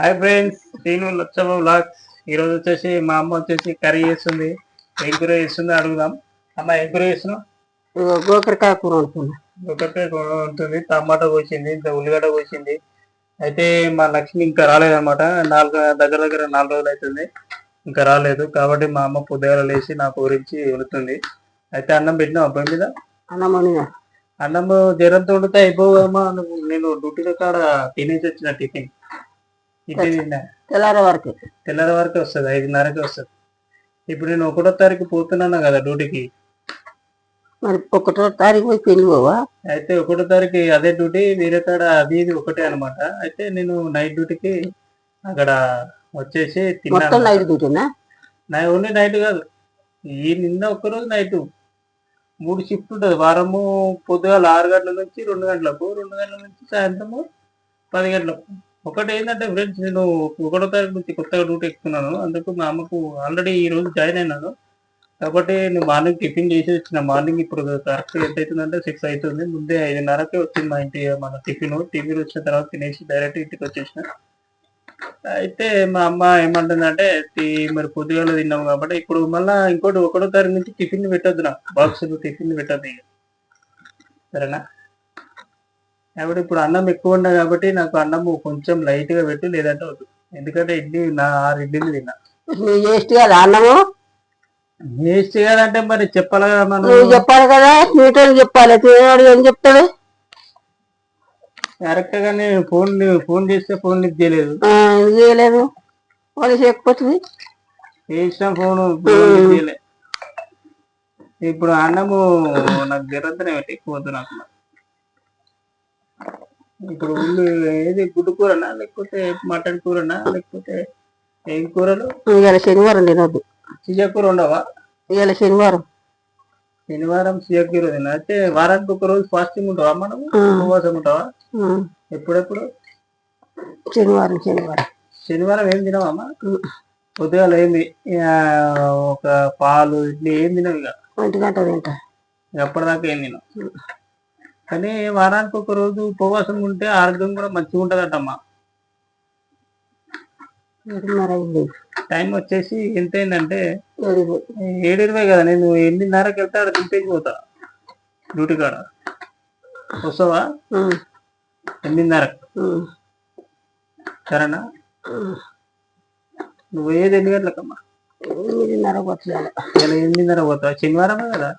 Hi friends నేను Lachamma blogs ఈరోజు వచ్చేసి మా అమ్మ వచ్చేసి కర్రీ చేస్తుంది ఏం కూర చేస్తుంది అడుగుదాం. అమ్మ ఏం కూర చేస్తున్నావు? గోకరకాయ కూర వండుతున్నా ఒకటే కూర ఉంటుంది టమాటా కోసింది ఇంత ఉల్లిగడ్డ కోసింది. అయితే మా లక్ష్మి ఇంకా రాలేదన్నమాట నాలుగు దగ్గర దగ్గర నాలుగు రోజులు అవుతుంది ఇంకా రాలేదు. కాబట్టి మా అమ్మ పొద్దుగాల లేచి నా గురించి వెళుతుంది అయితే అన్నం పెట్టినా అబ్బాయి మీద? అన్నం అన్నం జ్వరంతో వండితే అయిపోవమ్మా నేను డ్యూటీలో కాడ తినేసి వచ్చిన టిఫిన్. తెల్లారే వరకు. తెల్లర వరకు వస్తుంది ఐదున్నరకి వస్తుంది. ఇప్పుడు నేను ఒకటో తారీఖు పోతున్నాను కదా డ్యూటీకి. మరి ఒకటో తారీఖు పోయి పెళ్ళి పోవా? అయితే ఒకటో తారీఖు అదే డ్యూటీ వేరే కాడ అది ఇది ఒకటే అన్నమాట. అయితే నేను నైట్ డ్యూటీకి అక్కడ వచ్చేసి మొత్తం నైట్ డ్యూటీనా? నా ఓన్లీ నైట్ కాదు. ఈ నిన్న ఒక్కరోజు నైట్. మూడు షిఫ్ట్ ఉంటుంది. వారము పొద్దుగాల ఆరు గంటల నుంచి రెండు గంటలకు రెండు గంటల నుంచి సాయంత్రము పది గంటలకు. ఒకటి ఏంటంటే ఫ్రెండ్స్ నేను ఒకటో తారీఖు నుంచి కొత్తగా డ్యూటీ ఎక్కుతున్నాను అందుకు మా అమ్మకు ఆల్రెడీ ఈ రోజు జాయిన్ అయినాను. కాబట్టి నేను మార్నింగ్ టిఫిన్ చేసి వచ్చిన. మార్నింగ్ ఇప్పుడు కరెక్ట్ ఎంత అవుతుందంటే సిక్స్ అవుతుంది ముందే ఐదున్నరకే వచ్చింది మా ఇంటి మన టిఫిన్ టిఫిన్ వచ్చిన తర్వాత తినేసి డైరెక్ట్ ఇంటికి వచ్చేసిన. అయితే మా అమ్మ ఏమంటుందంటే మరి పొద్దుగాల తిన్నాం కాబట్టి ఇప్పుడు మళ్ళా ఇంకోటి ఒకటో తారీఖు నుంచి టిఫిన్ పెట్టొద్దు నా బాక్స్ టిఫిన్ పెట్టద్దు ఇక. సరేనా? కాబట్టి ఇప్పుడు అన్నం ఎక్కువ ఉండే కాబట్టి నాకు అన్నం కొంచెం లైట్గా పెట్టు లేదంటే వద్దు. ఎందుకంటే ఇడ్లీ నా ఆరు ఇడ్లీలు తిన్నా. నువ్వు చేస్ట్ కదా అన్నము? వేస్ట్ చేయాలంటే మరి చెప్పాలి కదా మనం. నువ్వు చెప్పాలి కదా తినేటోళ్ళు చెప్పాలి తినేవాడు ఏం చెప్తాడు? కరెక్ట్గా నేను ఫోన్ ఫోన్ చేస్తే ఫోన్ లిఫ్ట్ చేయలేదు. చేయలేదు? వాళ్ళు చేయకపోతుంది. ఫోన్ లిఫ్ట్ చేయలే. ఇప్పుడు అన్నము నాకు జరంతనే పెట్టి నాకు. ఇప్పుడు ఉల్లి ఏది గుడ్డు కూరనా? లేకపోతే మటన్ కూరనా? లేకపోతే ఏం కూరలు? ఇవాళ శనివారం తినొద్దు. కూర ఉండవా ఇవాళ శనివారం. శనివారం కూర తినా అయితే వారానికి ఒక రోజు ఫాస్టింగ్ ఉంటావా మనం. ఉపవాసం ఉంటావా? ఎప్పుడెప్పుడు? శనివారం శనివారం. శనివారం ఏం తినవమ్మా ఏంది ఆ, ఒక పాలు ఇడ్లీ ఏం తినవు ఇక? ఒంటి గంట తింటా. ఎప్పటిదాకా ఏం తినవు? కానీ వారానికి ఒక రోజు ఉపవాసం ఉంటే ఆరోగ్యం కూడా మంచిగా ఉంటదటమ్మా. టైం వచ్చేసి ఎంత అయిందంటే ఏడు ఇరవై కదా నేను ఎనిమిదిన్నరకి వెళ్తే ఆడ దింపేసి పోతా. డ్యూటీ కాడ. వస్తావా? ఉమ్, ఎనిమిదిన్నరకు. ఉమ్, సరేనా. నువ్వు ఏది ఎన్ని గంటలకమ్మా? ఎనిమిదిన్నర వచ్చేయాలి. ఇలా ఎనిమిదిన్నర పోతావా? శనివారమే కదా?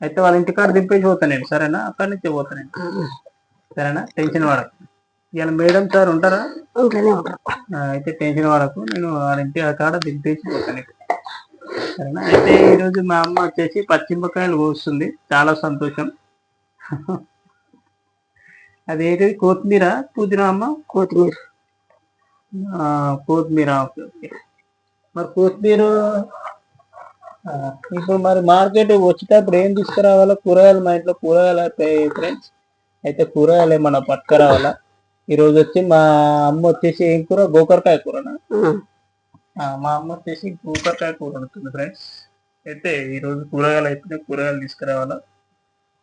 అయితే వాళ్ళ ఇంటికాడ దింపేసి పోతా నేను సరేనా? అక్కడి నుంచే పోతా నేను సరేనా? టెన్షన్ వాడకు ఇలా మేడం సార్ ఉంటారా? అయితే టెన్షన్ వాడకు నేను వాళ్ళ ఇంటి కాడ దింపేసి పోతాను. సరేనా? అయితే ఈరోజు మా అమ్మ వచ్చేసి పచ్చిమిరపకాయలు కోస్తుంది. చాలా సంతోషం. అదేంటి కొత్తిమీర? పుదీనా అమ్మ? కొత్తిమీర. ఆ, కొత్తిమీర. Okay okay. మరి కొత్తిమీర ఇప్పుడు మరి మార్కెట్ వచ్చేటప్పుడు ఏం తీసుకురావాలా? కూరగాయలు మా ఇంట్లో కూరగాయలు అయిపోయాయి ఫ్రెండ్స్ అయితే కూరగాయలు ఏమన్నా పట్టుకురావాలా? ఈరోజు వచ్చి మా అమ్మ వచ్చేసి ఏం కూర? గోకరకాయ కూరనా? మా అమ్మ వచ్చేసి గోకరకాయ కూర వండుతుంది ఫ్రెండ్స్ అయితే ఈరోజు కూరగాయలు అయిపోయినాయి కూరగాయలు తీసుకురావాలా?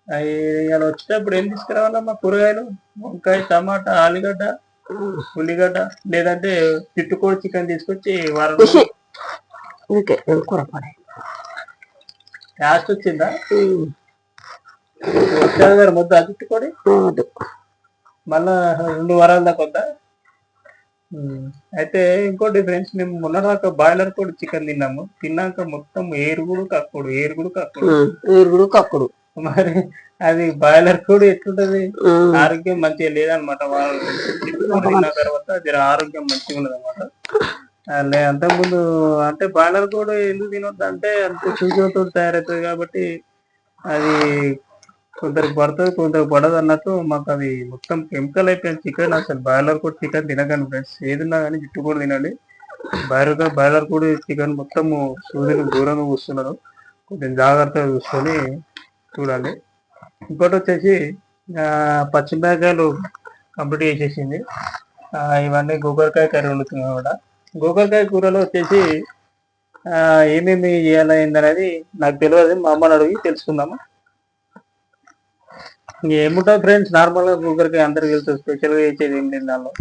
అవి ఇవాళ వచ్చేటప్పుడు ఏం తీసుకురావాలా మా కూరగాయలు? వంకాయ టమాటా ఆలుగడ్డ. ఉల్లిగడ్డ లేదంటే చిట్టుకోడి చికెన్ తీసుకొచ్చి వారం ఏం కూర పడే? లాస్ట్ వచ్చిందా? గారు మొద్దు అది చిట్టుకోడి వద్దు మళ్ళా రెండు వారాల దాకా వద్దా. అయితే ఇంకోటి ఫ్రెండ్స్ మేము మొన్న దాకా బాయిలర్ కూడా చికెన్ తిన్నాము. తిన్నాక మొత్తం ఏరుగుడు కక్కుడు ఏరుగుడు కక్కుడు. ఈరుగుడు కక్కుడు. మరి అది బాయిలర్ కూడా ఎట్లుంటది? ఆరోగ్యం మంచిగా లేదనమాట వాళ్ళు తిన్న తర్వాత జర ఆరోగ్యం మంచిగా ఉన్నది అనమాట అంతకుముందు అంటే బాయిలర్ కూడా ఎందుకు తినొద్దు అంటే అంత సూచనతో తయారవుతుంది కాబట్టి అది కొందరికి పడుతుంది కొందరికి పడదు అన్నట్టు మాకు అది మొత్తం కెమికల్ అయిపోయింది చికెన్. అసలు బాయిలర్ కూడా చికెన్ తినకండి ఫ్రెండ్స్. ఏదున్నా కానీ జుట్టు కూడా తినండి బాయిలర్ బాయిలర్ కూడా చికెన్ మొత్తం సూర్యుని దూరంగా కూస్తున్నారు కొంచెం జాగ్రత్తగా చూసుకొని చూడాలి. ఇంకోటి వచ్చేసి ఆ, పచ్చిమిరకాయలు కంప్లీట్ చేసేసింది. ఇవన్నీ గోకరకాయ కర్రీ వండుతున్నాం కూడా గోకరకాయ కూరలో వచ్చేసి ఏమేమి చేయాలి ఏందనేది నాకు తెలియదు. మా అమ్మని అడిగి తెలుసుకుందాము. ఏముంటుంది ఫ్రెండ్స్? నార్మల్గా గోకరకాయ అందరికి తెలుసు. స్పెషల్గా చేసేది ఏం లేదు దానిలో?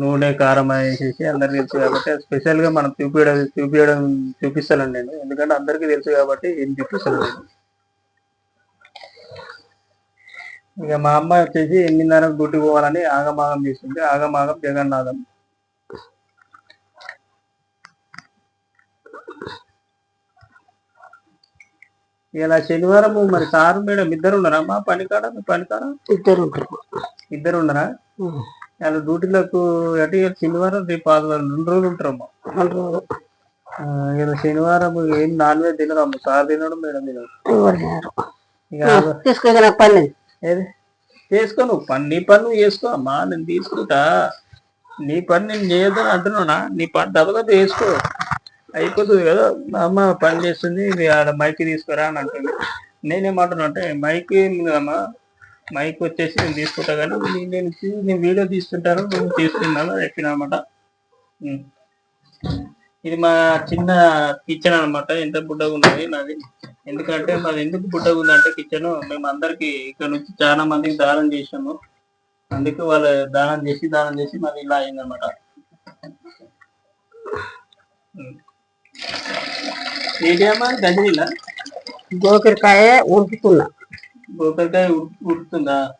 నూనె కారం వేసేసి అందరికి తెలుసు కాబట్టి స్పెషల్గా మనం చూపించడం చూపించడం చూపిస్తాను నేను. ఎందుకంటే అందరికీ తెలుసు కాబట్టి ఏం చూపిస్తాను నేను. ఇక మా అమ్మ వచ్చేసి ఎనిమిదిన్నరకు డ్యూటీ పోవాలని ఆగమాగం చేస్తుంది. ఆగమాగం జగన్నాథం. ఇలా శనివారం మరి సారు మేడం ఇద్దరు ఉన్నారా మా పనికాడ? మీ పనికాడ? ఇద్దరు ఉంటారు ఇద్దరు ఉన్నారా ఇలా డ్యూటీలకు అంటే శనివారం రేపు ఆదివారం రెండు రోజులు ఉంటారమ్మా ఇలా శనివారం ఏం నాన్ వెజ్ తినరమ్మ సార్ తినడం మేడం తినడం. నాకు పని. ఏది? చేసుకో నువ్వు. పని నీ పని నువ్వు చేసుకో అమ్మా. నేను తీసుకుంటా. నీ పని నేను చేయొద్దని అంటున్నానా? నీ పని దెబ్బగా చేసుకో అయిపోతుంది కదా. మా అమ్మ పని చేస్తుంది ఇది ఆడ మైక్ తీసుకురా అని అంటుంది. నేనేమంటున్నా అంటే మైక్ ఏం కదమ్మా మైక్ వచ్చేసి నేను తీసుకుంటా కానీ నేను నేను వీడియో తీసుకుంటాను నువ్వు తీసుకున్నాను చెప్పిన అనమాట ఇది మా చిన్న కిచెన్ అన్నమాట. ఎంత బుడ్డగా ఉన్నది నాది. ఎందుకంటే మాది ఎందుకు బుడ్డగా ఉందంటే కిచెన్ మేము అందరికి ఇక్కడ నుంచి చాలా మందికి దానం చేసాము అందుకే వాళ్ళు దానం చేసి దానం చేసి మాది ఇలా అయిందన్నమాట ఏంటమ్మా గజనీలా? గోకరికాయ ఉడుకుతున్నా. గోకరికాయ ఉడు- ఉడుకుతుందా.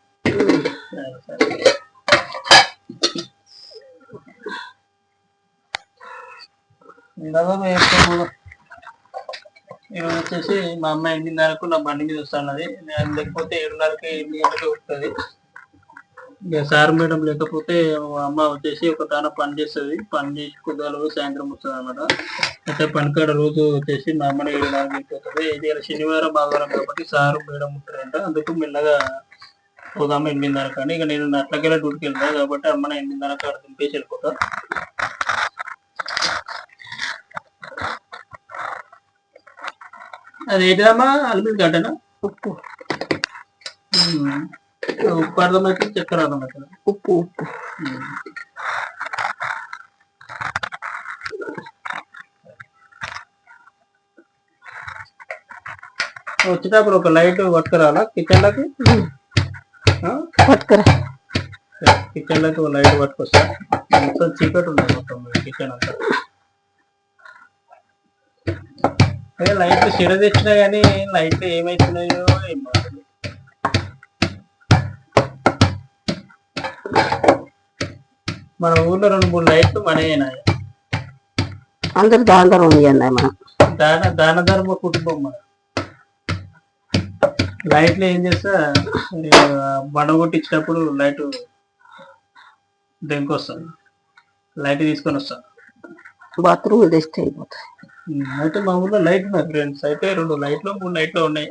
ఈరోజు వచ్చేసి మా అమ్మాయి ఎనిమిదిన్నరకు నా బండి మీద వస్తున్నది. నేను లేకపోతే ఏడున్నరకి ఎనిమిది గంటలకు వస్తుంది సార్ మేడం లేకపోతే మా అమ్మ వచ్చేసి ఒక తాన పని చేస్తుంది. పని చేసి కొద్దిగా సాయంత్రం వస్తుంది అనమాట అయితే పనికాడ రోజు వచ్చేసి మా అమ్మని ఏడున్నరకి వెళ్ళిపోతుంది ఇది శనివారం ఆదివారం కాబట్టి సారు మేడం ఉంటారంట. అందుకు మెల్లగా పోదాము ఎనిమిదిన్నర కానీ. ఇక నేను నట్లకెళ్ళ డ్యూటీకి వెళ్తాను కాబట్టి అమ్మని ఎనిమిదిన్నర కాడ దింపేసి వెళ్ళిపోతా. అది ఏంటమ్మా అల్లుమిల్ గడ్డనా ఉప్పు. ఉప్పు అర్థమవుతుంది చక్కెర అర్థమవుతుంది ఉప్పు. ఉప్పు వచ్చేటప్పుడు ఒక లైట్ పట్టుకురావాలా కిచెన్ లకి పట్టుకురా కిచెన్ లకి ఒక లైట్ పట్టుకొస్తా. మొత్తం చీకటి ఉంది మొత్తం కిచెన్ అంతా. అదే లైట్ చెడ తెచ్చినా కానీ లైట్ ఏమైతున్నాయో ఏమో మన ఊర్లో రెండు మూడు లైట్లు మనయేనా అందరు దాందరం ఉన్నాయి మనం. దాన దాన ధర్మ కుటుంబం మన. లైట్లు ఏం చేస్తా బండ కొట్టించినప్పుడు లైట్ దెంకొస్తాను లైట్ తీసుకొని వస్తాను బాత్రూమ్ తెస్తే అయిపోతాయి. ఉమ్, అయితే మా ఊర్లో లైట్ ఉన్నాయి ఫ్రెండ్స్. అయితే రెండు లైట్లు మూడు లైట్లు ఉన్నాయి.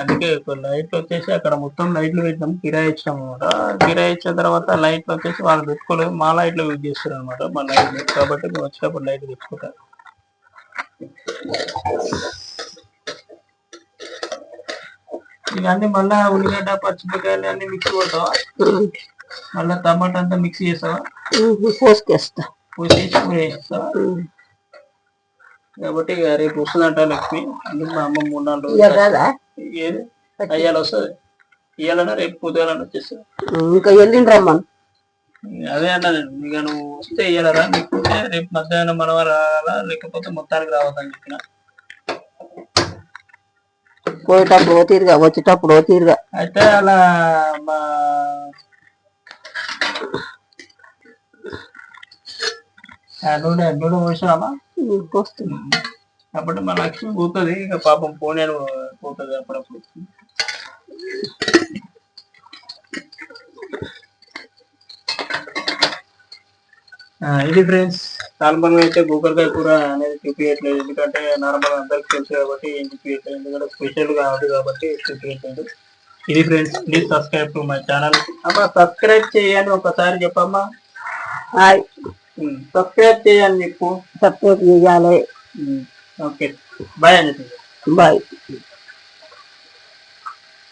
అందుకే లైట్లు వచ్చేసి అక్కడ మొత్తం లైట్లు పెట్టినాం. కిరాయి ఇచ్చినాం అనమాట కిరాయి ఇచ్చిన తర్వాత లైట్లు వచ్చేసి వాళ్ళు పెట్టుకోలేదు. మా లైట్లు యూజ్ చేస్తారు అనమాట మా లైట్ కాబట్టి మేము వచ్చినప్పుడు లైట్ తెచ్చుకుంటాం ఇవన్నీ మళ్ళా ఉల్లిగడ్డ పచ్చిమిరకాయలు అన్ని మిక్స్ కొడతావా? మళ్ళా టమాటా అంతా మిక్స్ చేస్తావా? పోసుకేస్తా. పోసేసి వేస్తావా కాబట్టి రేపు వస్తుందంట లక్ష్మి. అందుకు మా అమ్మ మూడు నాలుగు రోజులు ఏది? అయ్యాలి వస్తుంది. ఇయ్యాలన్నా రేపు పొద్దుగాలన్నా వచ్చేస్తుంది. ఇంకా వెళ్ళిండ్రమ్మా అదే అన్నా నేను. ఇక నువ్వు వస్తే ఇయ్యాలరా లేకపోతే రేపు మధ్యాహ్నం మనం రావాలా లేకపోతే మొత్తానికి రావద్దని చెప్పిన. పోయేటప్పుడు ఓ తీరుగా వచ్చేటప్పుడు ఓ తీరుగా అయితే అలా మా ఆ నూనె నూనె పోసినామా పోస్తుంది కాబట్టి మా లక్ష్మి పోతుంది ఇక పాపం పోనీ పోతుంది అప్పుడప్పుడు. ఇది ఫ్రెండ్స్ నార్మల్గా అయితే గూగుల్కాయ కూర అనేది చూపించట్లేదు ఎందుకంటే నార్మల్ అందరికి తెలుసు కాబట్టి ఏం చూపించట్లేదు ఎందుకంటే స్పెషల్ కాబట్టి కాబట్టి చూపించట్లేదు ఇది friends please subscribe to my channel అమ్మా సబ్స్క్రైబ్ చేయని ఒకసారి చెప్పమ్మా. హాయ్ సబ్స్క్రైబ్ చేయని చెప్పు సపోర్ట్ చేయాలి. ఓకే. బాయ్ చెప్పు బాయ్